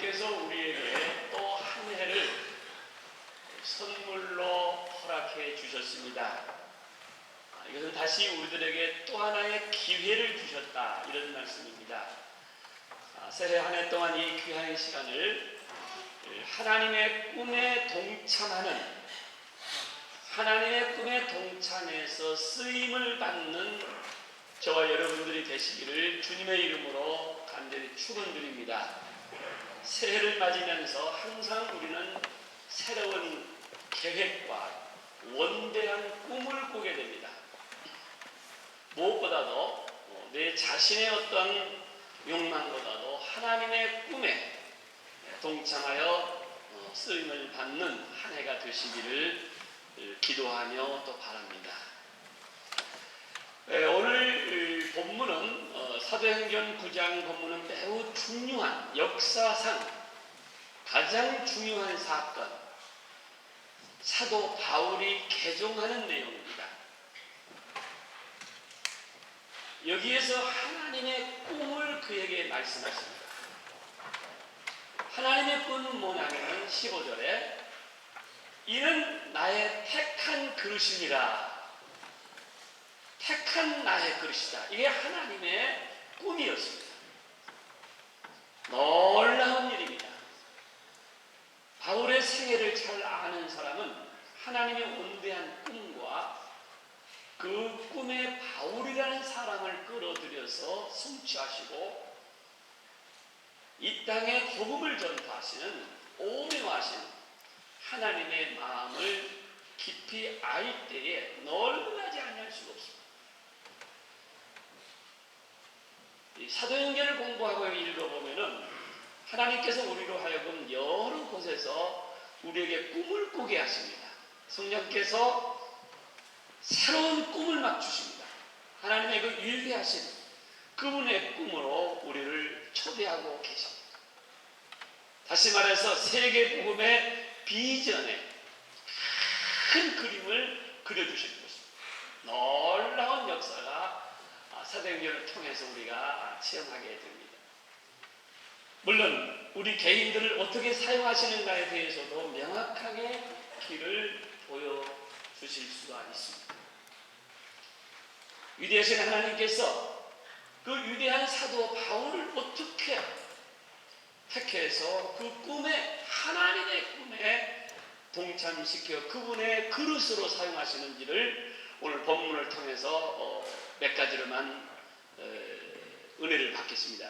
하나님께서 우리에게 또 한 해를 선물로 허락해 주셨습니다. 아, 이것은 다시 우리들에게 또 하나의 기회를 주셨다 이런 말씀입니다. 아, 새해 한 해 동안 이 귀한 시간을 하나님의 꿈에 동참하는 하나님의 꿈에 동참해서 쓰임을 받는 저와 여러분들이 되시기를 주님의 이름으로 간절히 축원드립니다. 새해를 맞으면서 항상 우리는 새로운 계획과 원대한 꿈을 꾸게 됩니다. 무엇보다도 어, 내 자신의 어떤 욕망보다도 하나님의 꿈에 동참하여 어, 쓰임을 받는 한 해가 되시기를 기도하며 또 바랍니다. 에, 오늘 사도행전 9장 본문은 매우 중요한 역사상 가장 중요한 사건 사도 바울이 개종하는 내용입니다. 여기에서 하나님의 꿈을 그에게 말씀하십니다. 하나님의 꿈은 뭐냐면 15절에 이는 나의 택한 그릇이니라. 택한 나의 그릇이다. 이게 하나님의 꿈이었습니다. 놀라운 일입니다. 바울의 생애를 잘 아는 사람은 하나님의 온대한 꿈과 그 꿈에 바울이라는 사람을 끌어들여서 성취하시고 이 땅에 복음을 전파하시는 오묘하신 하나님의 마음을 깊이 알 때에 놀라지 않을 수가 없습니다. 사도행전을 공부하고 읽어보면은 하나님께서 우리로 하여금 여러 곳에서 우리에게 꿈을 꾸게 하십니다. 성령께서 새로운 꿈을 막 주십니다. 하나님의 그 위대하신 그분의 꿈으로 우리를 초대하고 계십니다. 다시 말해서 세계 복음의 비전에 큰 그림을 그려주신 것입니다. 놀라운 역사가 사도행전을 통해서 우리가 체험하게 됩니다. 물론 우리 개인들을 어떻게 사용하시는가에 대해서도 명확하게 길을 보여주실 수가 있습니다. 위대하신 하나님께서 그 위대한 사도 바울을 어떻게 택해서 그 꿈에 하나님의 꿈에 동참시켜 그분의 그릇으로 사용하시는지를 오늘 본문을 통해서 어, 몇 가지로만 은혜를 받겠습니다.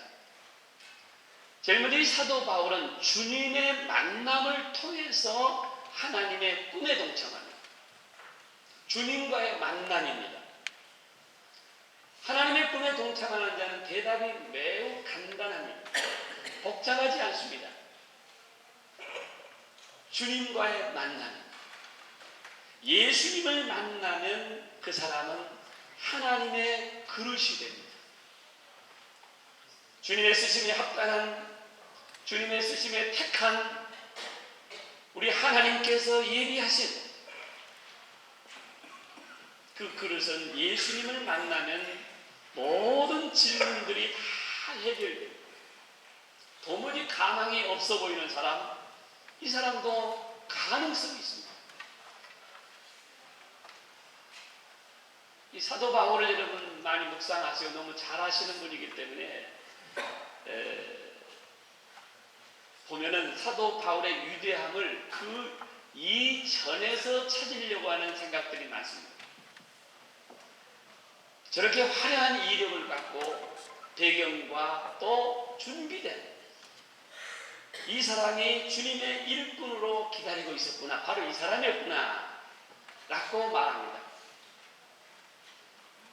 제일 먼저 이 사도 바울은 주님의 만남을 통해서 하나님의 꿈에 동참합니다. 주님과의 만남입니다. 하나님의 꿈에 동참하는 자는 대답이 매우 간단합니다. 복잡하지 않습니다. 주님과의 만남. 예수님을 만나면 그 사람은 하나님의 그릇이 됩니다. 주님의 쓰심에 합당한, 주님의 쓰심에 택한 우리 하나님께서 예비하신 그 그릇은 예수님을 만나면 모든 질문들이 다 해결됩니다. 도무지 가망이 없어 보이는 사람, 이 사람도 가능성이 있습니다. 이 사도 바울을 여러분 많이 묵상하세요. 너무 잘 아시는 분이기 때문에 에, 보면은 사도 바울의 위대함을 그 이전에서 찾으려고 하는 생각들이 많습니다. 저렇게 화려한 이력을 갖고 배경과 또 준비된 이 사람이 주님의 일꾼으로 기다리고 있었구나. 바로 이 사람이었구나. 라고 말합니다.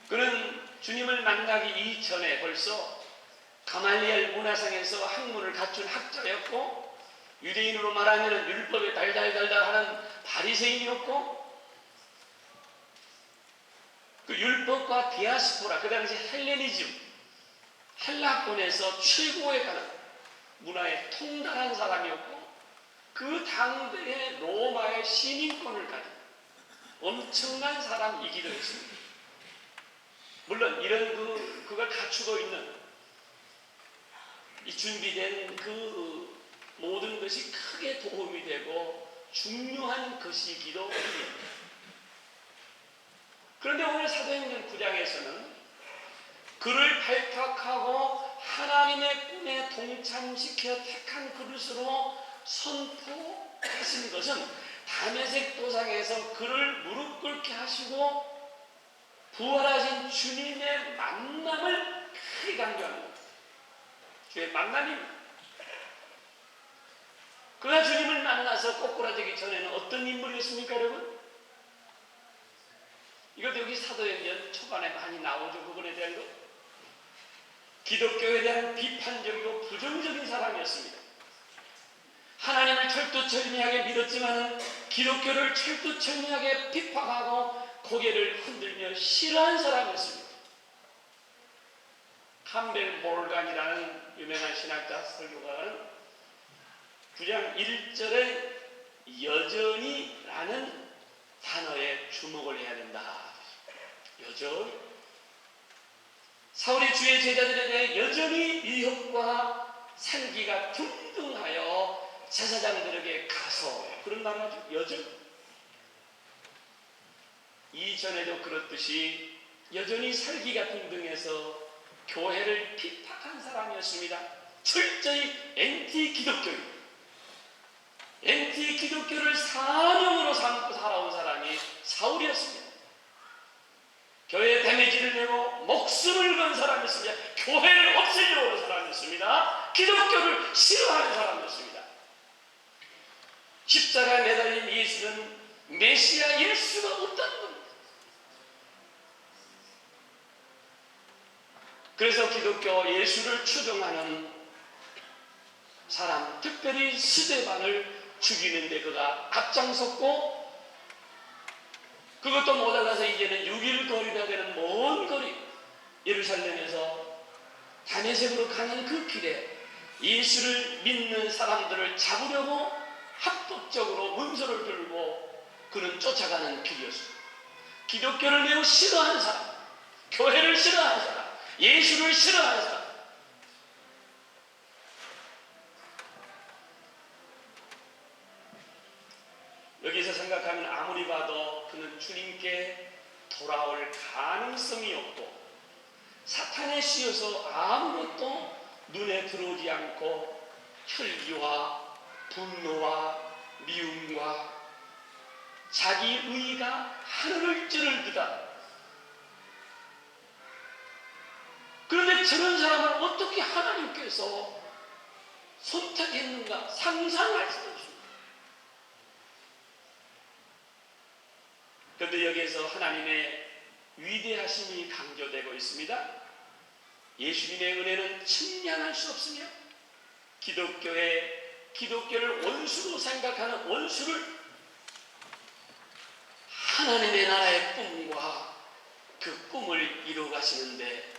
그는 주님을 만나기 이전에 벌써 가말리엘 문화상에서 학문을 갖춘 학자였고 유대인으로 말하면 율법에 달달달달하는 바리새인이었고 그 율법과 디아스포라 그 당시 헬레니즘 헬라권에서 최고에 가는 문화에 통달한 사람이었고 그 당대의 로마의 시민권을 가진 엄청난 사람이기도 했습니다. 물론 이런 그 그걸 갖추고 있는 이 준비된 그 모든 것이 크게 도움이 되고 중요한 것이기도 합니다. 그런데 오늘 사도행전 9장에서는 그를 발탁하고 하나님의 꿈에 동참시켜 택한 그릇으로 선포하신 것은 담에색 도상에서 그를 무릎 꿇게 하시고 부활하신 주님의 만남을 크게 강조하는 겁니다. 주의 만남입니다. 그가 주님을 만나서 꼬꾸라지기 전에는 어떤 인물이었습니까, 여러분? 이것도 여기 사도행전 초반에 많이 나오죠, 그분에 대한 거. 기독교에 대한 비판적이고 부정적인 사람이었습니다. 하나님을 철두철미하게 믿었지만 기독교를 철두철미하게 비판하고 고개를 흔들며 싫어한 사람이었습니다. 캄벨 몰간이라는 유명한 신학자 설교가는 9장 1절에 여전히 라는 단어에 주목을 해야 된다. 여전히. 사울의 주의 제자들에 대해 여전히 미혹과 살기가 등등하여 제사장들에게 가서 그런 말을 하죠. 여전히. 이전에도 그렇듯이 여전히 살기가 등등해서 교회를 핍박한 사람이었습니다. 철저히 엔티 기독교입니다. 엔티 기독교를 사명으로 삼고 살아온 사람이 사울이었습니다. 교회에 데미지를 내고 목숨을 건 사람이었습니다. 교회를 없애려고 하는 사람이었습니다. 기독교를 싫어하는 사람이었습니다. 십자가에 매달린 예수는 메시아일 수가 없다는 겁니다. 그래서 기독교 예수를 추종하는 사람, 특별히 스데반을 죽이는 데 그가 앞장섰고 그것도 모자라서 이제는 6일 거리가 되는 먼 거리 예루살렘에서 다메섹으로 가는 그 길에 예수를 믿는 사람들을 잡으려고 합법적으로 문서를 들고 그는 쫓아가는 길이었습니다. 기독교를 매우 싫어하는 사람, 교회를 싫어하는 사람, 예수를 싫어하는 사람. 여기서 생각하면 아무리 봐도 그는 주님께 돌아올 가능성이 없고 사탄에 씌어서 아무것도 눈에 들어오지 않고 혈기와 분노와 미움과 자기 의가 하늘을 찌르르다 그런데 저런 사람을 어떻게 하나님께서 선택했는가 상상할 수 없습니다. 그런데 여기에서 하나님의 위대하심이 강조되고 있습니다. 예수님의 은혜는 측량할 수 없으며 기독교의 기독교를 원수로 생각하는 원수를 하나님의 나라의 꿈과 그 꿈을 이루어 가시는데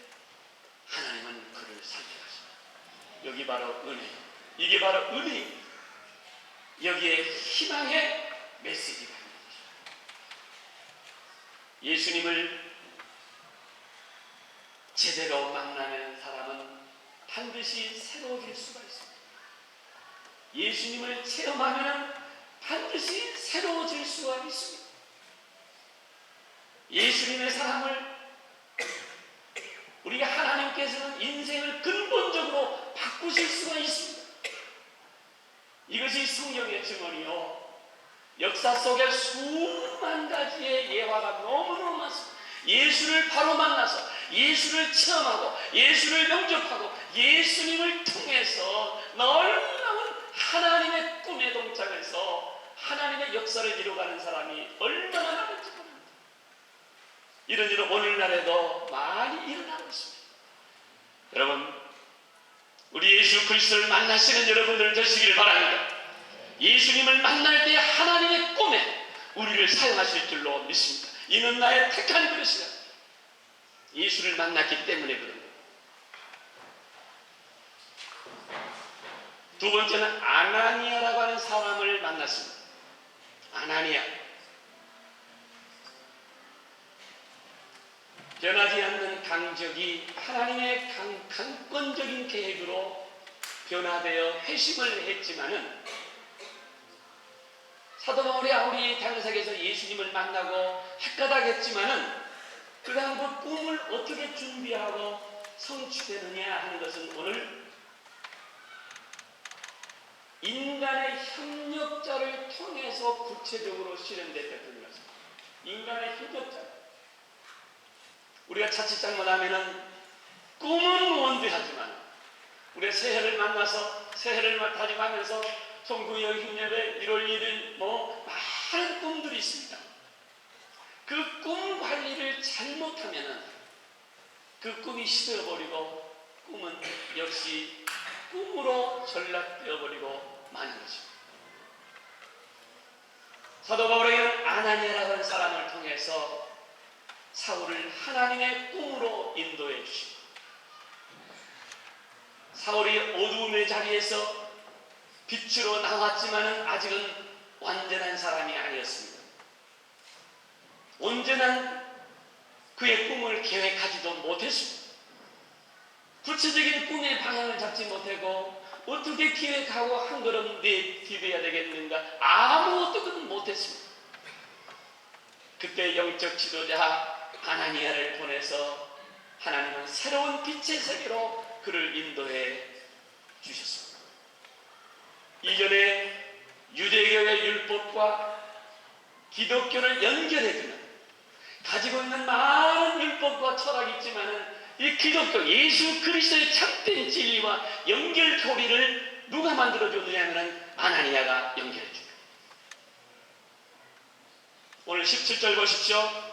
하나님은 그를 선택하십니다. 여기 바로 은혜. 이게 바로 은혜. 여기에 희망의 메시지가 있는 것입니다. 예수님을 제대로 만나는 사람은 반드시 새로워질 수가 있습니다. 예수님을 체험하면 반드시 새로워질 수가 있습니다. 예수님의 사랑을 우리 하나님께서는 인생을 근본적으로 바꾸실 수가 있습니다. 이것이 성경의 증언이요. 역사 속에 수만 가지의 예화가 너무너무 많습니다. 예수를 바로 만나서 예수를 체험하고 예수를 영접하고 예수님을 통해서 놀라운 하나님의 꿈에 동참해서 하나님의 역사를 이루어가는 사람이 얼마나. 이런 일은 오늘날에도 많이 일어나고 있습니다. 여러분, 우리 예수 그리스도를 만나시는 여러분들 되시길 바랍니다. 예수님을 만날 때 하나님의 꿈에 우리를 사용하실 줄로 믿습니다. 이는 나의 택한 그릇이다. 예수를 만났기 때문에 그런 거예요. 두 번째는 아나니아라고 하는 사람을 만났습니다. 아나니아. 변하지 않는 강적이 하나님의 강, 강권적인 계획으로 변화되어 회심을 했지만은 사도 바울이 아무리 당사에서 예수님을 만나고 헷가닥했지만은 그 다음 그 꿈을 어떻게 준비하고 성취되느냐 하는 것은 오늘 인간의 협력자를 통해서 구체적으로 실현됐다는 것입니다. 인간의 협력자. 우리가 자칫 잘못하면은 꿈은 원대하지만 우리가 새해를 만나서 새해를 다짐하면서 송구여 흉년에 1월 1일 뭐 많은 꿈들이 있습니다. 그 꿈 관리를 잘못하면은 그 꿈이 시들어버리고 꿈은 역시 꿈으로 전락되어 버리고 마는 것입니다. 사도 바울에게는 아나니아라는 사람을 통해서 사울을 하나님의 꿈으로 인도해 주십니다. 사울이 어두움의 자리에서 빛으로 나왔지만은 아직은 완전한 사람이 아니었습니다. 온전한 그의 꿈을 계획하지도 못했습니다. 구체적인 꿈의 방향을 잡지 못하고 어떻게 기획하고 한 걸음 내 디뎌야 되겠는가 아무것도 못했습니다. 그때 영적 지도자 하나니아를 보내서 하나님은 새로운 빛의 세계로 그를 인도해 주셨습니다. 이전에 유대교의 율법과 기독교를 연결해주는 가지고 있는 많은 율법과 철학이 있지만은 이 기독교 예수 그리스도의 참된 진리와 연결 고리를 누가 만들어 줬느냐 하면 아나니아가 연결해 줍니다. 오늘 17절 보십시오.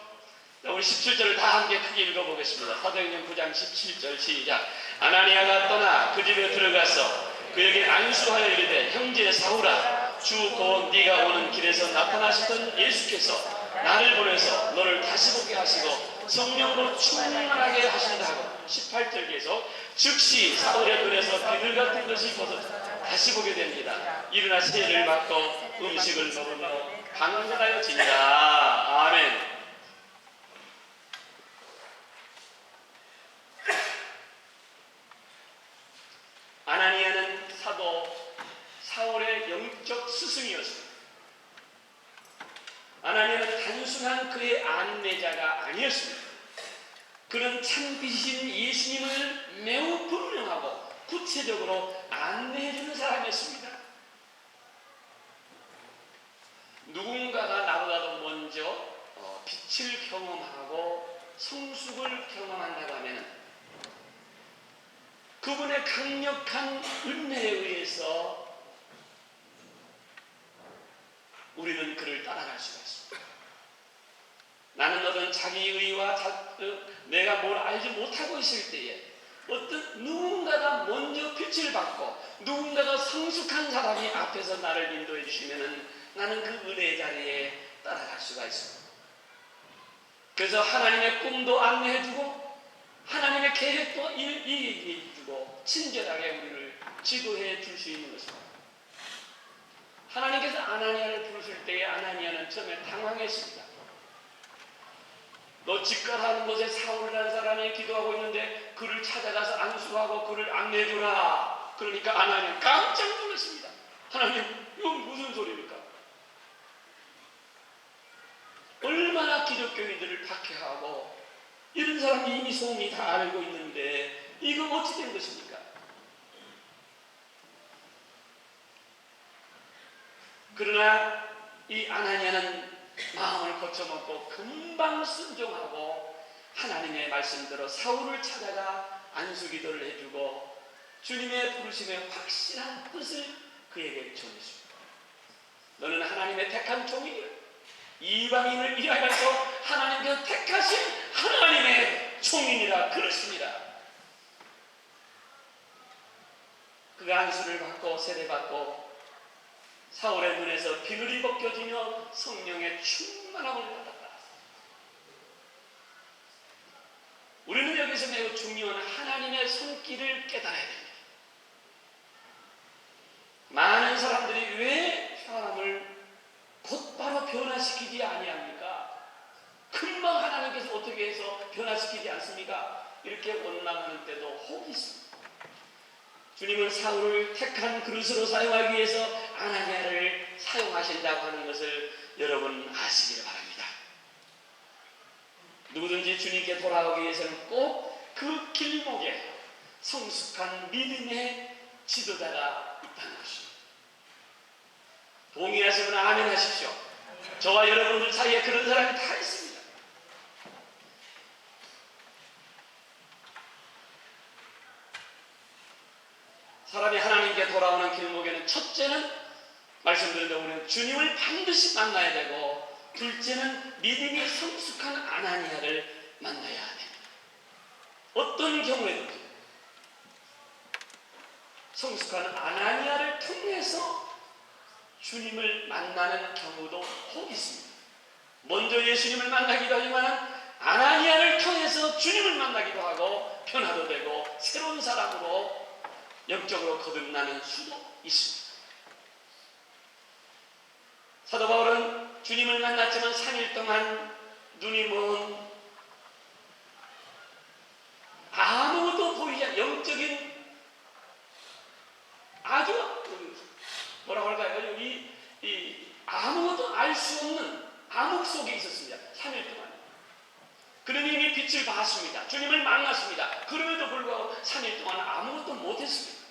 자, 우리 17절을 다 함께 크게 읽어보겠습니다. 사도행전 9장 17절 시작. 아나니아가 떠나 그 집에 들어가서 그에게 안수하여 이르되 형제 사울아 주곧 네가 오는 길에서 나타나시던 예수께서 나를 보내서 너를 다시 보게 하시고 성령으로 충만하게 하신다고 18절 계속 즉시 사울의 눈에서 비늘 같은 것이 벗어 다시 보게 됩니다. 일어나 세례를 받고 음식을 먹으며 방문하여 지니라. 아멘. 아나니아는 사도 사울의 영적 스승이었습니다. 아나니아는 그의 안내자가 아니었습니다. 그는 참비신 예수님을 매우 분명하고 구체적으로 안내해주는 사람이었습니다. 누군가가 나보다도 먼저 어, 빛을 경험하고 성숙을 경험한다고 하면 그분의 강력한 은혜에 의해서 우리는 그를 따라갈 수가 있습니다. 나는 어떤 자기의와 자, 어, 내가 뭘 알지 못하고 있을 때에 어떤 누군가가 먼저 빛을 받고 누군가가 성숙한 사람이 앞에서 나를 인도해 주시면 나는 그 은혜의 자리에 따라갈 수가 있습니다. 그래서 하나님의 꿈도 안내해 주고 하나님의 계획도 얘기해주고 친절하게 우리를 지도해 줄 수 있는 것입니다. 하나님께서 아나니아를 부르실 때에 아나니아는 처음에 당황했습니다. 너 집가라는 곳에 사울이라는 사람이 기도하고 있는데 그를 찾아가서 안수하고 그를 안내주라. 그러니까 아나니아 깜짝 놀랐습니다. 하나님, 이건 무슨 소리입니까? 얼마나 기독교인들을 박해하고 이런 사람이 이미 소문이 다 알고 있는데 이거 어찌 된 것입니까? 그러나 이 아나니아는 마음을 고쳐먹고 금방 순종하고 하나님의 말씀대로 사울을 찾아가 안수기도를 해주고 주님의 부르심에 확실한 뜻을 그에게 전했습니다. 너는 하나님의 택한 종이니 이방인을 위하여서 하나님께서 택하신 하나님의 종인이라 그렇습니다. 그가 안수를 받고 세례받고 사울의 눈에서 비늘이 벗겨지며 성령의 충만함을 받았다. 우리는 여기서 매우 중요한 하나님의 손길을 깨달아야 됩니다. 많은 사람들이 왜 사람을 곧바로 변화시키지 아니합니까? 금방 하나님께서 어떻게 해서 변화시키지 않습니까? 이렇게 원망하는 때도 혹 있습니다. 주님은 사울을 택한 그릇으로 사용하기 위해서 아나니아를 사용하신다고 하는 것을 여러분 아시기를 바랍니다. 누구든지 주님께 돌아오기 위해서는 꼭 그 길목에 성숙한 믿음의 지도자가 있다는 것입니다. 동의하시면 아멘 하십시오. 저와 여러분들 사이에 그런 사람이 다 있습니다. 사람이 하나님께 돌아오는 길목에는 첫째는 말씀드린 대로 우리는 주님을 반드시 만나야 되고 둘째는 믿음이 성숙한 아나니아를 만나야 됩니다. 어떤 경우에도 성숙한 아나니아를 통해서 주님을 만나는 경우도 혹 있습니다. 먼저 예수님을 만나기도 하지만 아나니아를 통해서 주님을 만나기도 하고 변화도 되고 새로운 사람으로 영적으로 거듭나는 수도 있습니다. 사도 바울은 주님을 만났지만 3일 동안 눈이 먼 아무것도 보이지 않는 영적인 아주 그 뭐라고 할까요? 알 수 없는 암흑 속에 있었습니다. 3일 동안. 그는 이미 빛을 봤습니다. 주님을 만났습니다. 그럼에도 불구하고 3일 동안 아무것도 못했습니다.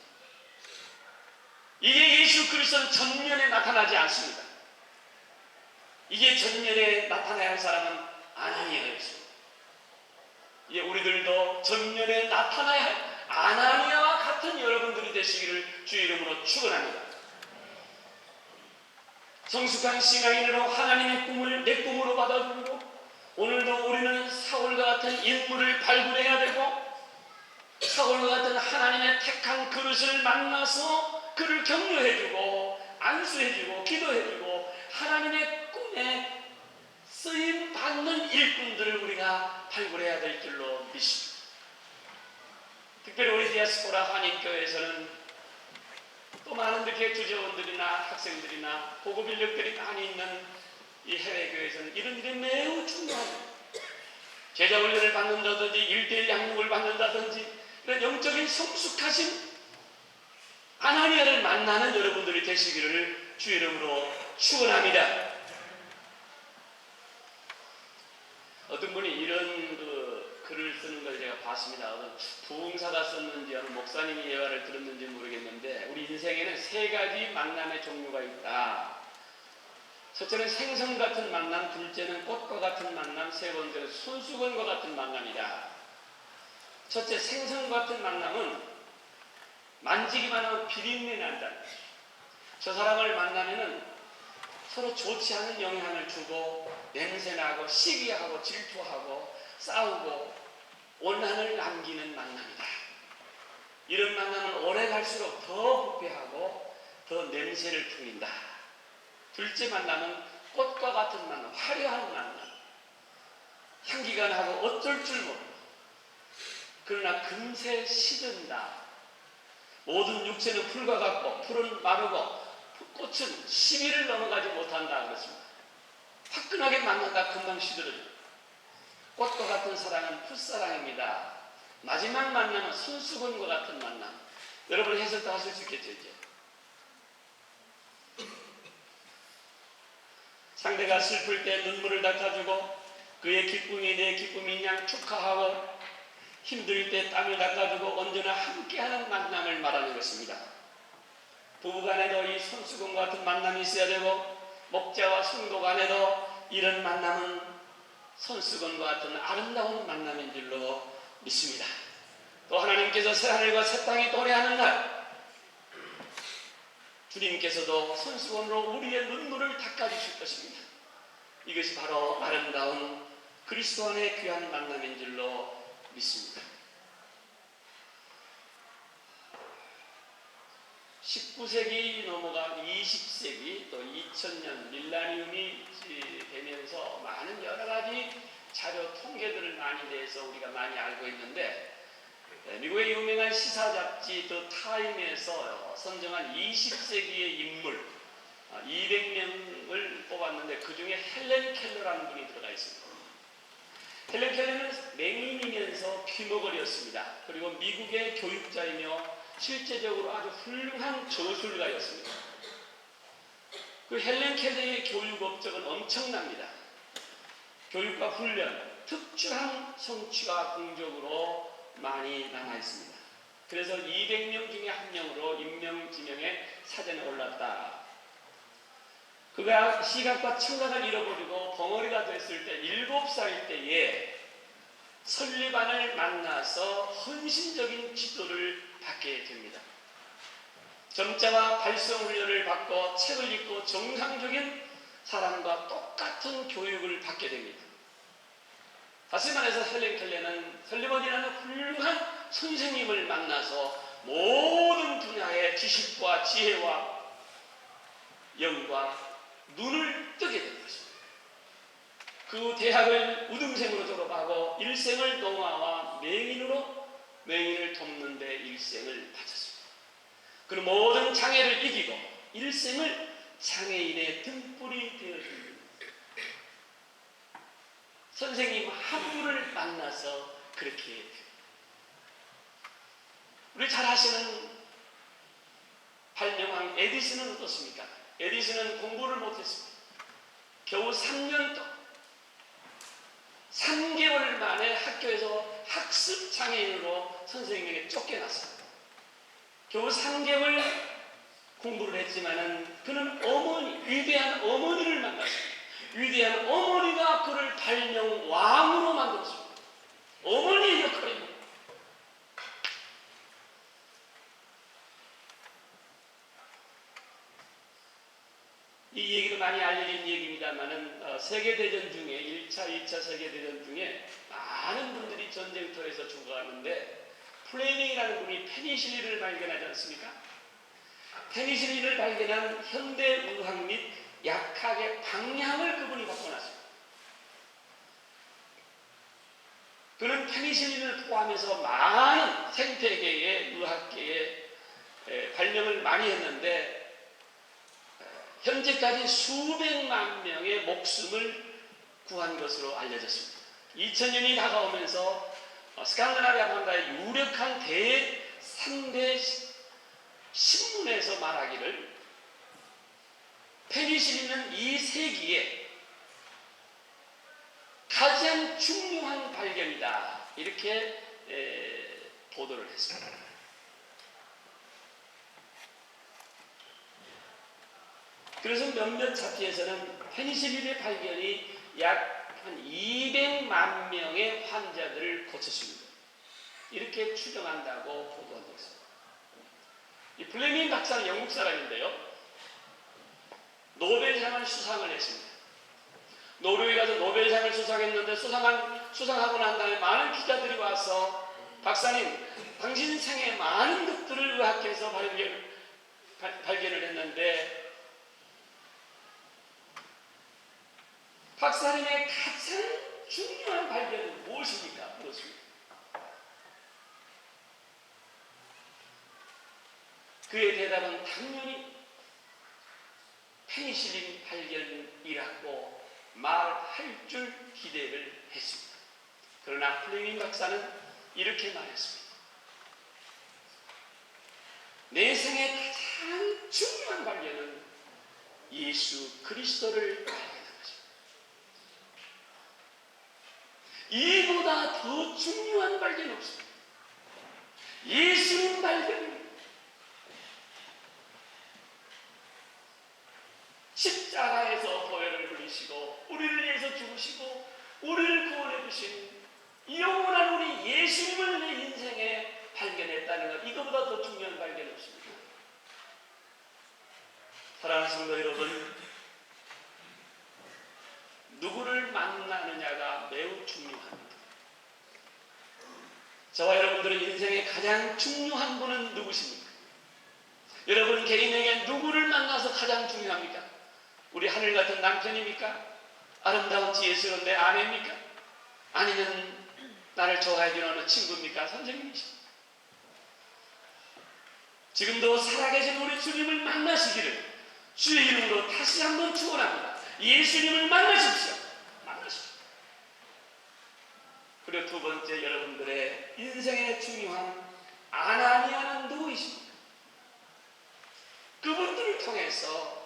이게 예수 그리스도는 전면에 나타나지 않습니다. 이게 전면에 나타나야 할 사람은 아나니아였습니다. 이제 우리들도 전면에 나타나야 할 아나니아와 같은 여러분들이 되시기를 주의 이름으로 축원합니다. 성숙한 신앙인으로 하나님의 꿈을 내 꿈으로 받아들이고 오늘도 우리는 사울과 같은 인물을 발굴해야 되고 사울과 같은 하나님의 택한 그릇을 만나서 그를 격려해주고 안수해주고 기도해주고 하나님의 꿈에 쓰임 받는 일꾼들을 우리가 발굴해야 될 줄로 믿습니다. 특별히 우리 디아스포라 한인교회에서는 또 많은 이렇게 주재원들이나 학생들이나 보급 인력들이 많이 있는 이 해외 교회에서는 이런 일이 매우 중요합니다. 제자 훈련을 받는다든지 일대일 양육을 받는다든지 이런 영적인 성숙하신 아나니아를 만나는 여러분들이 되시기를 주 이름으로 축원합니다. 어떤 분이 이런 그 글을 쓰는 걸 제가 봤습니다. 어떤 부흥사가 썼는지 어느 목사님이 예화를 들었는지 모르겠는데 우리 인생에는 세 가지 만남의 종류가 있다. 첫째는 생선 같은 만남, 둘째는 꽃과 같은 만남, 세 번째는 손수건과 같은 만남이다. 첫째 생선 같은 만남은 만지기만 하면 비린내 난다. 저 사람을 만나면은 서로 좋지 않은 영향을 주고 냄새나고 시기하고 질투하고 싸우고 원한을 남기는 만남이다. 이런 만남은 오래 갈수록 더 부패하고 더 냄새를 풍긴다. 둘째 만남은 꽃과 같은 만남, 화려한 만남. 향기가 나고 어쩔 줄 모르고 그러나 금세 시든다. 모든 육체는 풀과 같고 풀은 마르고 꽃은 시비를 넘어가지 못한다 그렇습니다. 화끈하게 만나다 금방 시들어요. 꽃과 같은 사랑은 풋사랑입니다. 마지막 만남은 손수건과 같은 만남. 여러분 해석도 하실 수 있겠죠 이제. 상대가 슬플 때 눈물을 닦아주고 그의 기쁨이 내 기쁨인 양 축하하고 힘들 때 땀을 닦아주고 언제나 함께하는 만남을 말하는 것입니다. 부부간에도 이 손수건 같은 만남이 있어야 되고 목자와 성도 간에도 이런 만남은 손수건과 같은 아름다운 만남인 줄로 믿습니다. 또 하나님께서 새하늘과 새 땅이 도래하는 날 주님께서도 손수건으로 우리의 눈물을 닦아주실 것입니다. 이것이 바로 아름다운 그리스도 안의 귀한 만남인 줄로 믿습니다. 19세기 넘어가 20세기 또 2000년 밀라니움이 되면서 많은 여러 가지 자료 통계들을 많이 대해서 우리가 많이 알고 있는데 미국의 유명한 시사 잡지 더 타임에서 선정한 20세기의 인물 200명을 뽑았는데 그 중에 헬렌 켈러라는 분이 들어가 있습니다. 헬렌 켈러는 맹인이면서 귀머거리였습니다. 그리고 미국의 교육자이며 실제적으로 아주 훌륭한 저술가였습니다. 그 헬렌 켈리의 교육 업적은 엄청납니다. 교육과 훈련, 특출한 성취가 공적으로 많이 남아 있습니다. 그래서 200명 중에 한 명으로 임명지명에 사전에 올랐다. 그가 시각과 청각을 잃어버리고 벙어리가 됐을 때 7살일 때에 설리반을 만나서 헌신적인 지도를 받게 됩니다. 점자와 발성 훈련을 받고 책을 읽고 정상적인 사람과 똑같은 교육을 받게 됩니다. 다시 말해서 헬렌 켈레는 설리번이라는 훌륭한 선생님을 만나서 모든 분야의 지식과 지혜와 영과 눈을 뜨게 된 것입니다. 그 대학을 우등생으로 졸업하고 일생을 농아와 맹인으로 맹인을 돕는 데 일생을 바쳤습니다. 그 모든 장애를 이기고 일생을 장애인의 등불이 되어줍니다. 선생님 한 분을 만나서 그렇게. 우리 잘 아시는 발명왕 에디슨은 어떻습니까? 에디슨은 공부를 못했습니다. 겨우 3년 동안 3개월 만에 학교에서 학습 장애인으로 선생님에게 쫓겨났습니다. 겨우 3개월 공부를 했지만은 그는 어머니, 위대한 어머니를 만났습니다. 위대한 어머니가 그를 발명 왕으로 만들었습니다. 어머니의 역할입니다. 이 얘기도 많이 알려진 얘기입니다만은 어, 세계대전 중에 1차, 2차 세계대전 중에 많은 분들이 전쟁터에서 죽어가는데 플레밍이라는 분이 페니실린을 발견하지 않습니까? 페니실린을 발견한 현대 의학 및 약학의 방향을 그분이 바꿔놨습니다. 그는 페니실린을 포함해서 많은 생태계의 의학계의 에, 발명을 많이 했는데 현재까지 수백만 명의 목숨을 구한 것으로 알려졌습니다. 2000년이 다가오면서 어, 스칸드나비아 반다의 유력한 대 3대 신문에서 말하기를 페니실린은 이 세기에 가장 중요한 발견이다. 이렇게 에, 보도를 했습니다. 그래서 몇몇 잡지에서는 페니실린의 발견이 약 한 200만 명의 환자들을 고쳤습니다. 이렇게 추정한다고 보도한 적 있습니다. 이 플레밍 박사는 영국 사람인데요. 노벨상을 수상을 했습니다. 노르웨이 가서 노벨상을 수상했는데 수상한, 수상하고 난 다음에 많은 기자들이 와서 박사님, 당신 생에 많은 것들을 의학계에서 발견, 발견을 했는데 박사님의 가장 중요한 발견은 무엇입니까? 무엇입니까? 그의 대답은 당연히 페니실린 발견이라고 말할 줄 기대를 했습니다. 그러나 플레밍 박사는 이렇게 말했습니다. 내 생의 가장 중요한 발견은 예수 그리스도를 발견 이보다 더 중요한 발견 없습니다. 예수님 발견입니다. 십자가에서 보혈을 흘리시고 우리를 위해서 죽으시고 우리를 구원해 주신 영원한 우리 예수님을 내 인생에 발견했다는 것 이거보다 더 중요한 발견 없습니다. 사랑하는 성도 여러분 누구를 만나느냐가 매우 중요합니다. 저와 여러분들의 인생의 가장 중요한 분은 누구십니까? 여러분 개인에게 누구를 만나서 가장 중요합니까? 우리 하늘 같은 남편입니까? 아름다운 지혜스러운 내 아내입니까? 아니면 나를 좋아해주는 친구입니까? 선생님이십니까? 지금도 살아계신 우리 주님을 만나시기를 주의 이름으로 다시 한번 축원합니다. 예수님을 만나십시오. 만나십시오. 그리고 두 번째 여러분들의 인생의 중요한 아나니아는 누구이십니까? 그분들을 통해서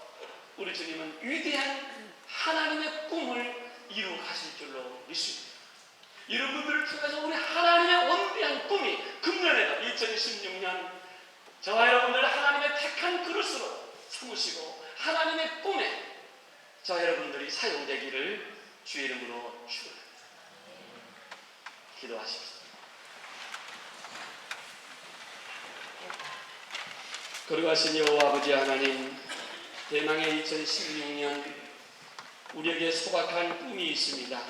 우리 주님은 위대한 하나님의 꿈을 이루가실 줄로 믿습니다. 이런 분들을 통해서 우리 하나님의 원대한 꿈이 금년에도 2016년 저와 여러분들 하나님의 택한 그릇으로 삼으시고 하나님의 꿈에 저와 여러분들이 사용되기를 주의 이름으로 축원합니다. 기도하십시오. 거룩하신 여호와 아버지 하나님 대망의 2016년 우리에게 소박한 꿈이 있습니다.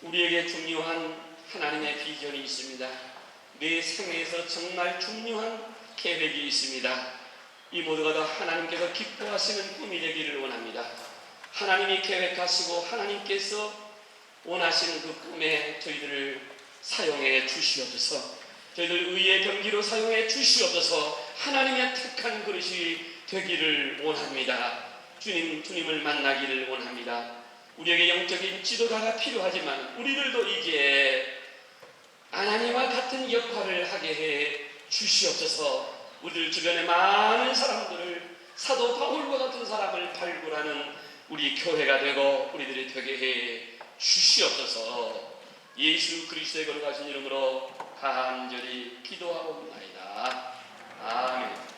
우리에게 중요한 하나님의 비전이 있습니다. 내 생애에서 정말 중요한 계획이 있습니다. 이 모두가 다 하나님께서 기뻐하시는 꿈이 되기를 원합니다. 하나님이 계획하시고 하나님께서 원하시는 그 꿈에 저희들을 사용해 주시옵소서. 저희들 의의 경기로 사용해 주시옵소서. 하나님의 택한 그릇이 되기를 원합니다. 주님, 주님을 만나기를 원합니다. 우리에게 영적인 지도자가 필요하지만 우리들도 이제 하나님과 같은 역할을 하게 해 주시옵소서. 우리들 주변에 많은 사람들을 사도 바울과 같은 사람을 발굴하는 우리 교회가 되고 우리들이 되게 해 주시옵소서. 예수 그리스도의 거룩하신 이름으로 간절히 기도하옵나이다. 아멘.